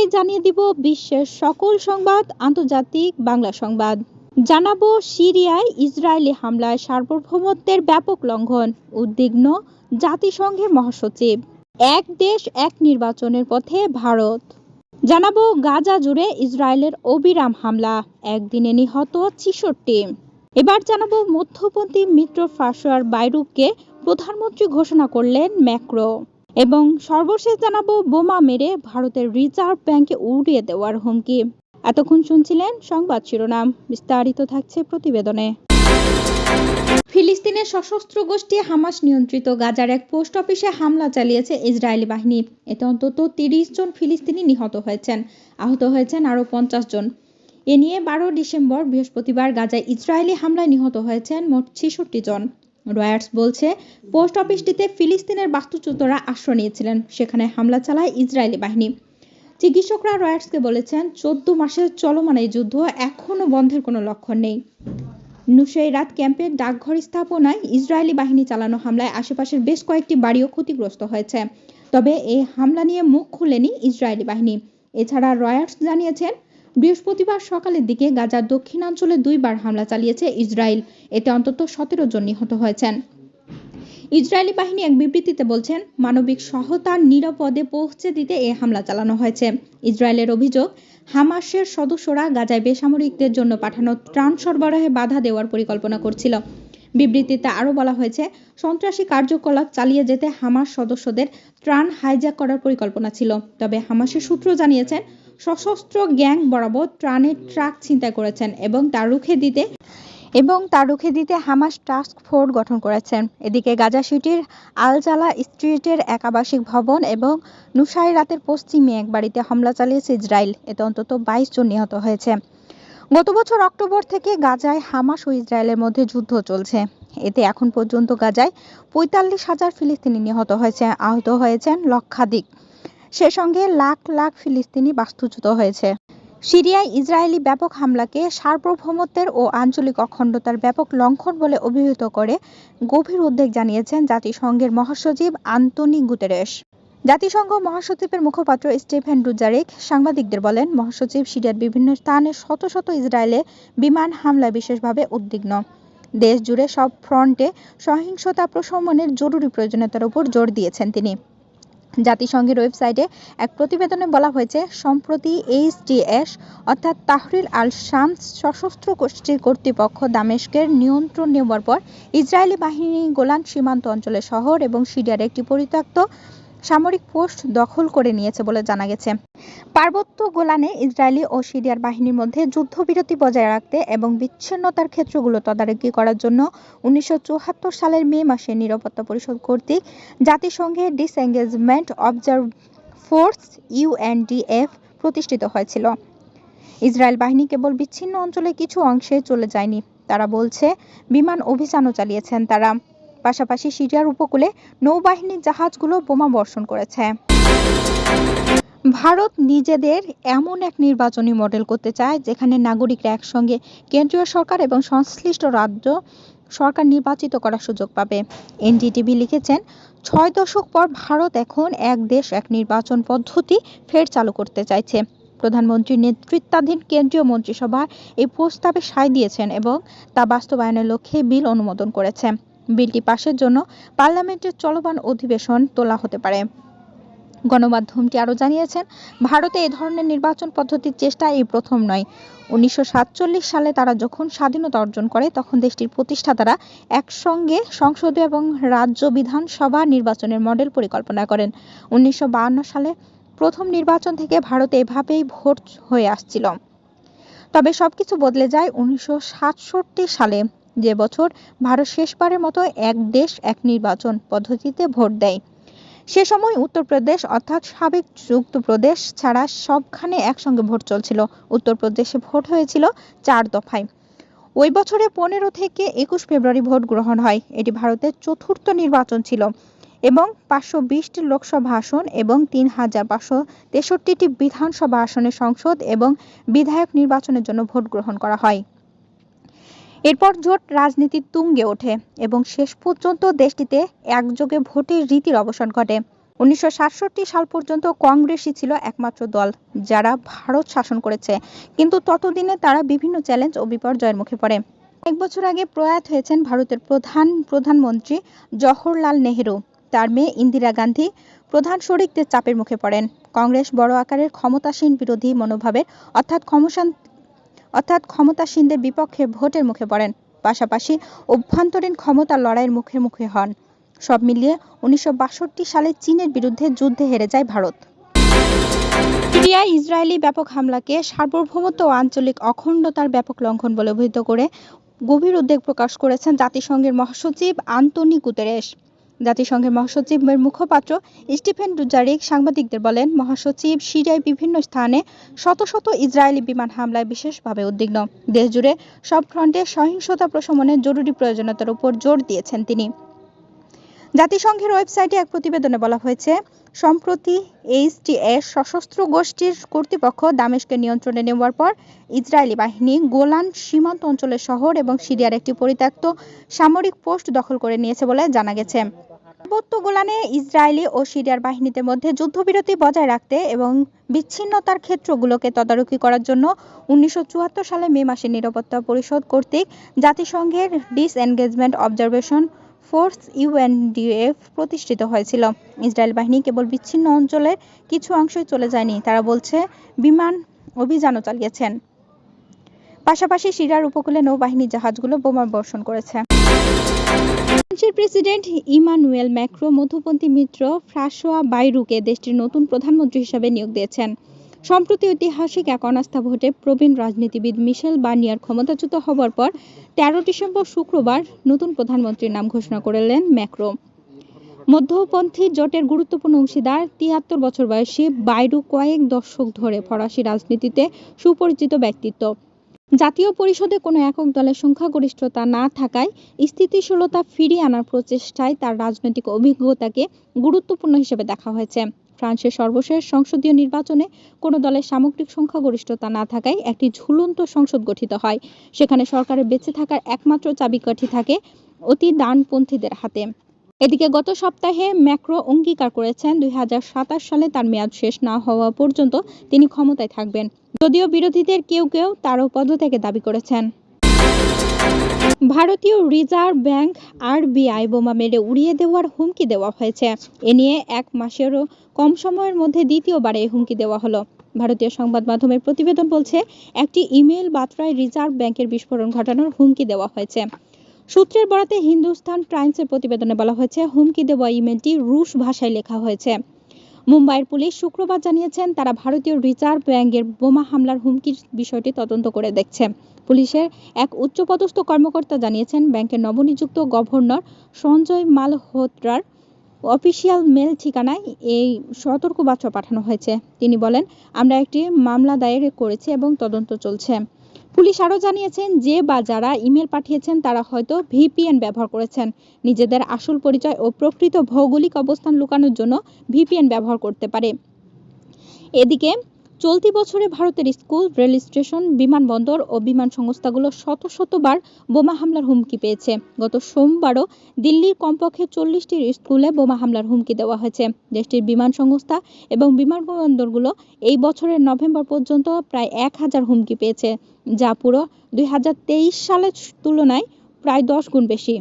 শুরুতেই জানিয়ে দিব বিশ্বের সকল সংবাদ, আন্তর্জাতিক বাংলা সংবাদ। জানাব সিরিয়ায় ইসরায়েলি হামলায় সার্বভৌমত্বের ব্যাপক লঙ্ঘন, উদ্বিগ্ন জাতিসংঘের মহাসচিব। এক দেশ, এক নির্বাচনের পথে ভারত। জানাব গাজা জুড়ে ইসরায়েলের অবিরাম হামলা, একদিনে নিহত ছিষট্টি। এবার জানাব মধ্যপন্থী মিত্র ফাঁসোয়ার বাইরুককে প্রধানমন্ত্রী ঘোষণা করলেন ম্যাক্রো। এবং সর্বশেষ জানাব বোমা মেরে ভারতের রিজার্ভ ব্যাংকে উড়িয়ে দেওয়ার হুমকি। এতক্ষণ শুনছিলেন সংবাদ শিরোনাম। বিস্তারিত থাকছে প্রতিবেদনে। ফিলিস্তিনের সশস্ত্র গোষ্ঠী হামাস নিয়ন্ত্রিত গাজার এক পোস্ট অফিসে হামলা চালিয়েছে ইসরায়েলি বাহিনী। এতে অন্তত তিরিশ জন ফিলিস্তিনি নিহত হয়েছেন। আহত হয়েছেন আরও পঞ্চাশ জন। এ নিয়ে বারো ডিসেম্বর বৃহস্পতিবার গাজায় ইসরায়েলি হামলায় নিহত হয়েছেন মোট ছেষট্টি জন। রয়্যার্স বলছে, পোস্ট অফিসটিতে ফিলিস্তিনের বাস্তুচ্যুতরা আশ্রয় নিয়েছিলেন, সেখানে হামলা চালায় ইসরায়েলি বাহিনী। চিকিৎসকরা রয়্যার্সকে বলেছেন, চোদ্দ মাসের চলমান এই যুদ্ধ এখনও বন্ধের কোনো লক্ষণ নেই। নুসেইরাত ক্যাম্পের ডাকঘর স্থাপনায় ইসরায়েলি বাহিনী চালানো হামলায় আশেপাশের বেশ কয়েকটি বাড়িও ক্ষতিগ্রস্ত হয়েছে। তবে এই হামলা নিয়ে মুখ খুলেনি ইসরায়েলি বাহিনী। এছাড়া রয়ার্স জানিয়েছেন বৃহস্পতিবার সকালের দিকে গাজার দক্ষিণাঞ্চলে দুইবার হামলা চালিয়েছে ইসরায়েল। এতে অন্তত সতেরো জন নিহত হয়েছেন। ইসরায়েলি বাহিনী এক বিবৃতিতে বলছেন, মানবিক সহায়তা নিরাপদে পৌঁছে দিতে এ হামলা চালানো হয়েছে। ইসরায়েলের অভিযোগ, হামাসের সদস্যরা গাজায় বেসামরিকদের জন্য পাঠানো ত্রাণ সরবরাহে বাধা দেওয়ার পরিকল্পনা করছিল। বিবৃতিতে আরও বলা হয়েছে, সন্ত্রাসী কার্যকলাপ চালিয়ে যেতে হামাস সদস্যদের ত্রাণ হাইজ্যাক করার পরিকল্পনা ছিল। তবে হামাসের সূত্র জানিয়েছেন সশস্ত্র গ্যাং বরাবর ত্রাণের ট্রাক ছিনতাই করেছেন এবং তা রুখে দিতে এবং তা রুখে দিতে হামাস টাস্ক ফোর্স গঠন করেছেন। এদিকে গাজা সিটির আলজালা স্ট্রিটের এক আবাসিক ভবন এবং নুসাইরাতের পশ্চিমে এক বাড়িতে হামলা চালিয়েছে ইসরায়েল। এতে অন্তত বাইশ জন নিহত হয়েছে। গত বছর অক্টোবর থেকে গাজায় হামাস ও ইসরায়েলের মধ্যে যুদ্ধ চলছে। এতে এখন পর্যন্ত গাজায় পঁয়তাল্লিশ হাজার ফিলিস্তিনি নিহত হয়েছে, আহত হয়েছেন লক্ষাধিক। সে সঙ্গে লাখ লাখ ফিলিস্তিনি বাস্তুচ্যুত হয়েছে। সিরিয়ায় ইসরায়েলি ব্যাপক হামলাকে সার্বভৌমত্বের ও আঞ্চলিক অখণ্ডতার ব্যাপক লঙ্ঘন বলে অভিহিত করে গভীর উদ্বেগ জানিয়েছেন জাতিসংঘের মহাসচিব আন্তনি গুতেরেস জাতিসংঘ মহাসচিবের মুখপাত্র স্টিফেন ডুজারিক সাংবাদিকদের বলেন, মহাসচিব সিরিয়ার বিভিন্ন স্থানে শত শত ইসরায়েলে বিমান হামলা বিশেষভাবে উদ্বিগ্ন। দেশ জুড়ে সব ফ্রন্টে সহিংসতা প্রশমনের জরুরি প্রয়োজনীয়তার উপর জোর দিয়েছেন তিনি। জাতিসংঘের ওয়েবসাইটে এক প্রতিবেদনে বলা হয়েছে, সম্প্রতি এইচডিএস অর্থাৎ তাহরির আল শাম সশস্ত্র গোষ্ঠীর কর্তৃপক্ষ দামেস্কের নিয়ন্ত্রণ নেওয়ার পর ইসরায়েলি বাহিনী গোলান সীমান্ত অঞ্চলের শহর এবং সিরিয়ার একটি পরিত্যক্ত সামরিক পোস্ট দখল করে নিয়েছে বলে জানা গেছে। পার্বত্য গোলানে ইসরায়েলি ও সিরিয়ার বাহিনীর মধ্যে যুদ্ধবিরতি বজায় রাখতে এবং বিচ্ছিন্নতার ক্ষেত্রগুলো তদারকি করার জন্য উনিশশো সালের মে মাসে নিরাপত্তা পরিষদ কর্তৃক জাতিসংঘের ডিসএঙ্গেজমেন্ট অবজার্ভ ফোর্স ইউএনডিএফ প্রতিষ্ঠিত হয়েছিল। ইসরায়েল বাহিনী কেবল বিচ্ছিন্ন অঞ্চলে কিছু অংশে চলে যায়নি। তারা বলছে, বিমান অভিযানও চালিয়েছেন তারা। পাশাপাশি সিরিয়ার উপকূলে নৌবাহিনীর জাহাজগুলো বোমা বর্ষণ করেছে। ভারত নিজেদের এমন এক নির্বাচনী মডেল করতে চায়, যেখানে নাগরিকরা একসঙ্গে কেন্দ্রীয় সরকার এবং সংশ্লিষ্ট রাজ্য সরকার নির্বাচিত করার সুযোগ পাবে। এনডিটিভি লিখেছেন, ছয় দশক পর ভারত এখন এক দেশ, এক নির্বাচন পদ্ধতি ফের চালু করতে চাইছে। প্রধানমন্ত্রীর নেতৃত্বাধীন কেন্দ্রীয় মন্ত্রিসভা এই প্রস্তাবে সায় দিয়েছেন এবং তা বাস্তবায়নের লক্ষ্যে বিল অনুমোদন করেছে। বিলটি পাশের জন্য পার্লামেন্টের চলমান অধিবেশন তোলা হতে পারে। গণমাধ্যমটি আরও জানিয়েছেন, ভারতে এ ধরনের নির্বাচন পদ্ধতির চেষ্টা এই প্রথম নয়। উনিশশো সালে তারা যখন স্বাধীনতা অর্জন করে, তখন দেশটির প্রতিষ্ঠাতারা একসঙ্গে সংসদীয় এবং রাজ্য বিধানসভা নির্বাচনের মডেল পরিকল্পনা করেন। উনিশশো সালে প্রথম নির্বাচন থেকে ভারতে এভাবেই ভোট হয়ে আসছিল। তবে সবকিছু বদলে যায় উনিশশো সাতষট্টি সালে। যে বছর ভারত শেষবারের মতো এক দেশ, এক নির্বাচন পদ্ধতিতে ভোট দেয়। সে সময় উত্তরপ্রদেশ অর্থাৎ সাবেক যুক্তপ্রদেশ ছাড়া সবখানে একসঙ্গে ভোট চলছিল। উত্তরপ্রদেশে ভোট হয়েছিল চার দফায়। ওই বছরে পনেরো থেকে একুশ ফেব্রুয়ারি ভোট গ্রহণ হয়। এটি ভারতের চতুর্থ নির্বাচন ছিল এবং পাঁচশো বিশটি লোকসভা আসন এবং তিন হাজার পাঁচশো তেষট্টিটি বিধানসভা আসনের সংসদ এবং বিধায়ক নির্বাচনের জন্য ভোট গ্রহণ করা হয়। এরপর জোট রাজনীতির তুঙ্গে ওঠে এবং শেষ পর্যন্ত দেশটিতে একযোগে ভোটের রীতির অবসান ঘটে। উনিশশো সাল পর্যন্ত কংগ্রেসই ছিল একমাত্র দল যারা ভারত শাসন করেছে। কিন্তু ততদিনে তারা বিভিন্ন চ্যালেঞ্জ ও বিপর্যয়ের মুখে পড়ে। এক বছর আগে প্রয়াত হয়েছেন ভারতের প্রধান প্রধানমন্ত্রী জওহরলাল নেহেরু। তার মেয়ে ইন্দিরা গান্ধী প্রধান শরিকদের চাপের মুখে পড়েন। কংগ্রেস বড় আকারের ক্ষমতাসীন বিরোধী মনোভাবের অর্থাৎ অর্থাৎ ক্ষমতাসীনদের বিপক্ষে ভোটের মুখে পড়েন। পাশাপাশি অভ্যন্তরীণ ক্ষমতা লড়াইয়ের মুখে মুখে হন। সব মিলিয়ে উনিশশো সালে চীনের বিরুদ্ধে যুদ্ধে হেরে যায় ভারত। সিরিয়ায় ইসরায়েলি ব্যাপক হামলাকে সার্বভৌমত্ব ও আঞ্চলিক অখণ্ডতার ব্যাপক লঙ্ঘন বলে অভিহিত করে গভীর উদ্বেগ প্রকাশ করেছেন জাতিসংঘের মহাসচিব আন্তনি গুতেরেস জাতিসংঘের মহাসচিবের মুখপাত্র স্টিফেন ডুজারিক সাংবাদিকদের বলেন, মহাসচিব সিরিয়ায় বিভিন্ন স্থানে শত শত ইসরায়েলি বিমান হামলায় বিশেষভাবে উদ্বিগ্ন। দেশজুড়ে সব ফ্রন্টে সহিংসতা প্রশমনের জরুরি প্রয়োজনীয়তার উপর জোর দিয়েছেন তিনি। জাতিসংঘের ওয়েবসাইটে এক প্রতিবেদনে বলা হয়েছে, সম্প্রতি এইচটিএস সশস্ত্র গোষ্ঠীর কর্তৃপক্ষ দামেশকে নিয়ন্ত্রণে নেওয়ার পর ইসরায়েলি বাহিনী গোলান সীমান্ত অঞ্চলের শহর এবং সিরিয়ার একটি পরিত্যক্ত সামরিক পোস্ট দখল করে নিয়েছে বলে জানা গেছে। পার্বত্য গোলানে ইসরায়েলি ও সিরিয়ার বাহিনীদের মধ্যে যুদ্ধবিরতি বজায় রাখতে এবং বিচ্ছিন্নতার ক্ষেত্রগুলোকে তদারকি করার জন্য উনিশশো চুয়াত্তর সালে মে মাসে নিরাপত্তা পরিষদ কর্তৃক জাতিসংঘের ডিসএনগেজমেন্ট অবজারভেশন ফোর্স ইউএনডিএফ প্রতিষ্ঠিত হয়েছিল। ইসরায়েল বাহিনী কেবল বিচ্ছিন্ন অঞ্চলের কিছু অংশই চলে যায়নি, তারা বলছে বিমান অভিযানও চালিয়েছেন। পাশাপাশি সিরিয়ার উপকূলে নৌবাহিনী জাহাজগুলো বোমা বর্ষণ করেছে। ফ্রান্সের প্রেসিডেন্ট ইমানুয়েল ম্যাক্রো মধ্যপন্থী মিত্র ফ্রাসোয়া বাইরুকে দেশটির নতুন প্রধানমন্ত্রী হিসেবে নিয়োগ দিয়েছেন। সম্প্রতি ঐতিহাসিক এক অনাস্থা ভোটে প্রবীণ রাজনীতিবিদ মিশেল বার্নিয়ার ক্ষমতাচ্যুত হবার পর তেরো ডিসেম্বর শুক্রবার নতুন প্রধানমন্ত্রীর নাম ঘোষণা করলেন ম্যাক্রো। মধ্যপন্থী জোটের গুরুত্বপূর্ণ অংশীদার তিয়াত্তর বছর বয়সী বাইরু কয়েক দশক ধরে ফরাসি রাজনীতিতে সুপরিচিত ব্যক্তিত্ব। জাতীয় পরিষদে কোনো একক দলের সংখ্যাগরিষ্ঠতা না থাকায় স্থিতিশীলতা ফিরিয়ে আনার প্রচেষ্টায় তার রাজনৈতিক অভিজ্ঞতাকে গুরুত্বপূর্ণ হিসেবে দেখা হয়েছে। ফ্রান্সের সর্বশেষ সংসদীয় নির্বাচনে কোনো দলের সামগ্রিক সংখ্যাগরিষ্ঠতা না থাকায় একটি ঝুলন্ত সংসদ গঠিত হয়। সেখানে সরকারের বেঁচে থাকার একমাত্র চাবিকাঠি থাকে অতি ডানপন্থীদের হাতে। এদিকে গত সপ্তাহে ম্যাক্রো অঙ্গীকার করেছেন, দুই হাজার সাতাশ সালে তার মেয়াদ শেষ না হওয়া পর্যন্ত তিনি ক্ষমতায় থাকবেন। যদিও বিরোধীদের কেউ কেউ তারও পদত্যাগে দাবি করেছেন। ভারতীয় রিজার্ভ ব্যাংক আরবিআই বোমা মেরে উড়িয়ে দেওয়ার হুমকি দেওয়া হয়েছে। এ নিয়ে এক মাসেরও কম সময়ের মধ্যে দ্বিতীয়বার এই হুমকি দেওয়া হলো। ভারতীয় সংবাদ মাধ্যমের প্রতিবেদন বলছে, একটি ইমেল বার্তায় রিজার্ভ ব্যাংকের বিস্ফোরণ ঘটানোর হুমকি দেওয়া হয়েছে। সূত্রের বরাতে হিন্দুস্তান টাইমসের প্রতিবেদনে বলা হয়েছে, হুমকি দেওয়া ইমেলটি রুশ ভাষায় লেখা হয়েছে। মুম্বাইয়ের পুলিশ শুক্রবার জানিয়েছেন, তারা ভারতীয় রিজার্ভ ব্যাংকের বোমা হামলার হুমকির বিষয়টি তদন্ত করে দেখছে। পুলিশের এক উচ্চপদস্থ কর্মকর্তা জানিয়েছেন, ব্যাংকের নবনিযুক্ত গভর্নর সঞ্জয় মালহোত্রার অফিসিয়াল মেল ঠিকানায় এই সতর্কবার্তা পাঠানো হয়েছে। তিনি বলেন, আমরা একটি মামলা দায়ের করেছি এবং তদন্ত চলছে। পুলিশ আরও জানিয়েছেন যে বা যারা ইমেল পাঠিয়েছেন তারা হয়তো ভিপিএন ব্যবহার করেছেন। নিজেদের আসল পরিচয় ও প্রকৃত ভৌগোলিক অবস্থান লুকানোর জন্য ভিপিএন ব্যবহার করতে পারে। এদিকে চলতি বছরে ভারতের স্কুল, রেল স্টেশন, বিমানবন্দর ও বিমান সংস্থাগুলো শত শতবার বোমা হামলার হুমকি পেয়েছে। গত সোমবারও দিল্লির কমপক্ষে চল্লিশটি স্কুলে বোমা হামলার হুমকি দেওয়া হয়েছে। দেশটির বিমান সংস্থা এবং বিমানবন্দরগুলো এই বছরের নভেম্বর পর্যন্ত প্রায় এক হাজার হুমকি পেয়েছে, যা পুরো দুই হাজার তেইশ সালের তুলনায় প্রায় দশ গুণ বেশি।